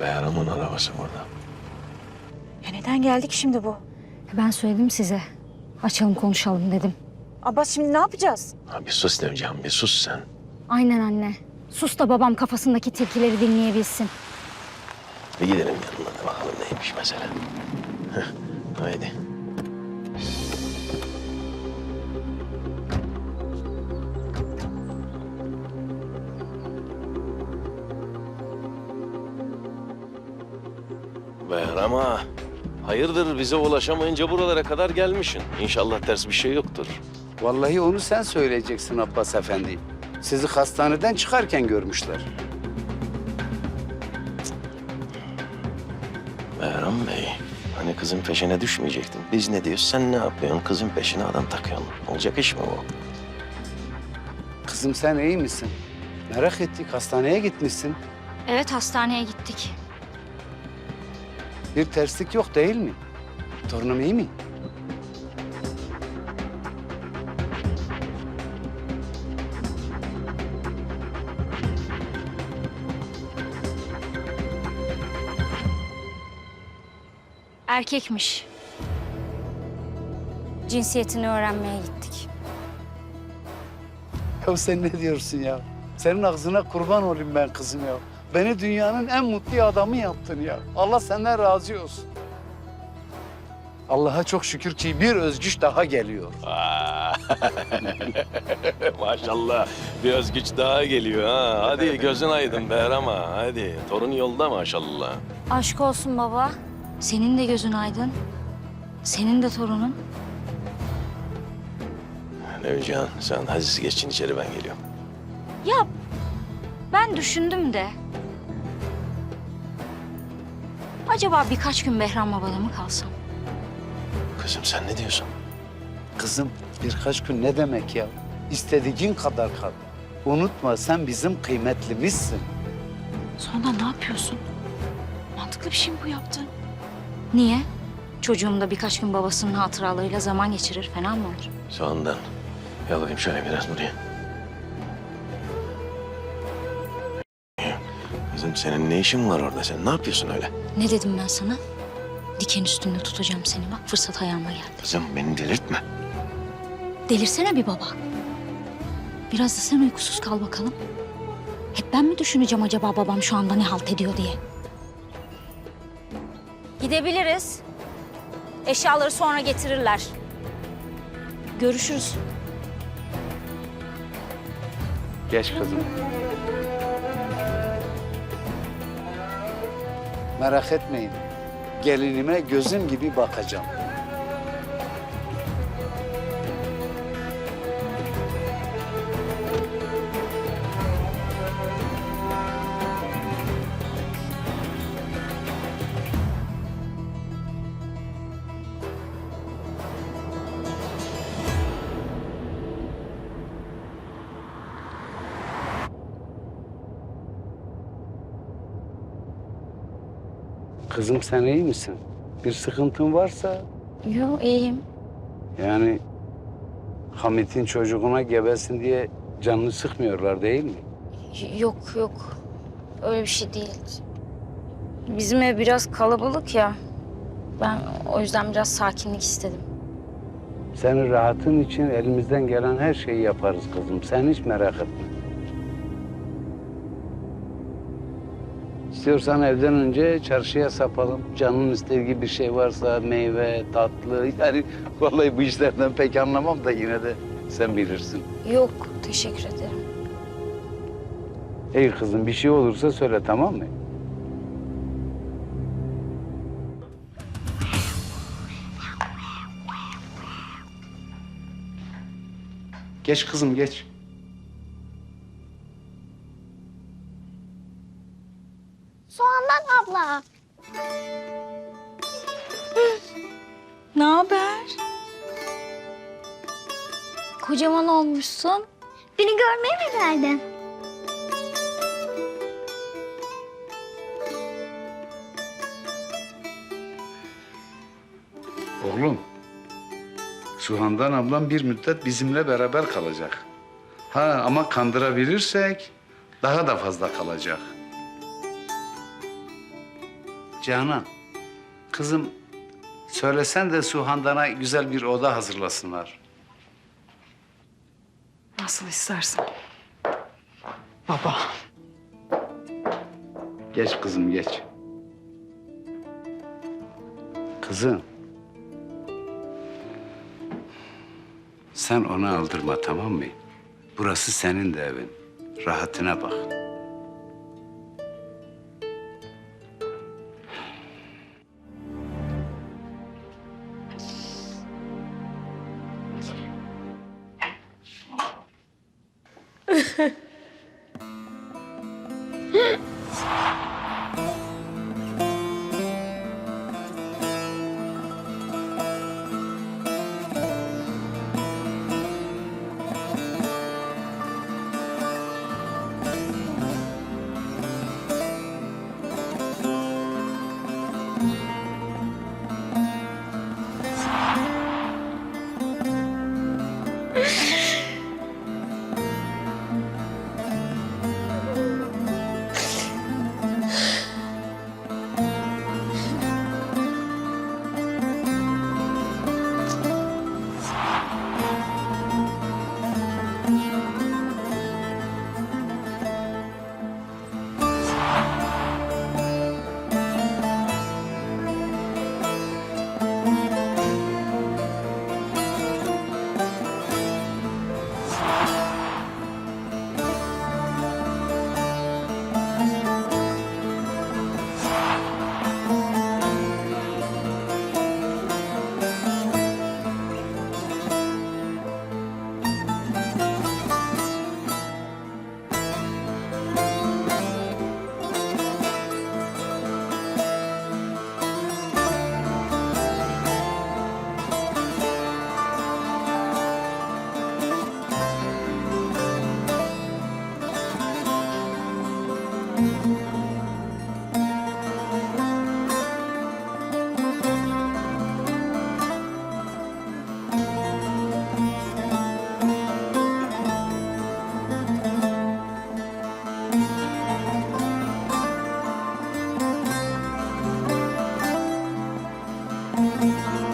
Behram'ın arabası burada. Ya neden geldik şimdi bu? Ben söyledim size. Açalım konuşalım dedim. Abbas şimdi ne yapacağız? Ha, bir sus Nevcan, bir sus sen. Aynen anne. Sus da babam kafasındaki tilkileri dinleyebilsin. Bir gidelim yanına da bakalım neymiş mesele. Heh, haydi. Behram ağa, hayırdır bize ulaşamayınca buralara kadar gelmişsin. İnşallah ters bir şey yoktur. Vallahi onu sen söyleyeceksin Abbas Efendi. Sizi hastaneden çıkarken görmüşler. Behram Bey, hani kızın peşine düşmeyecektin. Biz ne diyoruz, sen ne yapıyorsun? Kızın peşine adam takıyorsun. Olacak iş mi bu? Kızım sen iyi misin? Merak ettik hastaneye gitmişsin. Evet hastaneye gittik. Bir terslik yok değil mi? Torunum iyi mi? Erkekmiş. Cinsiyetini öğrenmeye gittik. Ya sen ne diyorsun ya? Senin ağzına kurban olayım ben kızım ya. Beni dünyanın en mutlu adamı yaptın ya. Allah senden razı olsun. Allah'a çok şükür ki bir özgüç daha geliyor. Maşallah bir özgüç daha geliyor ha. Hadi gözün aydın Behram ağa, hadi. Torun yolda maşallah. Aşk olsun baba. Senin de gözün aydın. Senin de torunun. Nevcan sen hadi geçin içeri ben geliyorum. Ya ben düşündüm de. Acaba birkaç gün Behram babada mı kalsam? Kızım sen ne diyorsun? Kızım birkaç gün ne demek ya? İstediğin kadar kal. Unutma sen bizim kıymetlimizsin. Sonra ne yapıyorsun? Mantıklı bir şey mi bu yaptığın? Niye? Çocuğum da birkaç gün babasının hatıralarıyla zaman geçirir. Fena mı olur? Soğandan. Yalayayım şöyle biraz buraya. Kızım senin ne işin var orada sen? Ne yapıyorsun öyle? Ne dedim ben sana? Diken üstünde tutacağım seni. Bak fırsat ayağıma geldi. Kızım beni delirtme. Delirsene bir baba. Biraz da sen uykusuz kal bakalım. Hep ben mi düşüneceğim acaba babam şu anda ne halt ediyor diye? Gidebiliriz. Eşyaları sonra getirirler. Görüşürüz. Geç kızım. Merak etmeyin. Gelinime gözüm gibi bakacağım. Kızım sen iyi misin? Bir sıkıntın varsa Yo iyiyim. yani Hamit'in çocuğuna gebesin diye canını sıkmıyorlar değil mi? Yok yok. Öyle bir şey değil. Bizim ev biraz kalabalık ya. Ben o yüzden biraz sakinlik istedim. Senin rahatın için elimizden gelen her şeyi yaparız kızım. Sen hiç merak etme. İstiyorsan evden önce çarşıya sapalım. Canın istediği bir şey varsa meyve, tatlı. Yani vallahi bu işlerden pek anlamam da yine de sen bilirsin. Yok teşekkür ederim. Ey kızım bir şey olursa söyle tamam mı? Geç kızım geç. Ne haber? Kocaman olmuşsun. Beni görmeye mi geldin? Oğlum, Suhan'dan ablam bir müddet bizimle beraber kalacak. Ha ama kandırabilirsek daha da fazla kalacak. Canan, kızım söylesen de Suhandan'a güzel bir oda hazırlasınlar. Nasıl istersen. Baba. Geç kızım geç. Kızım. Sen onu aldırma tamam mı? Burası senin de evin. Rahatına bak. Hı? Música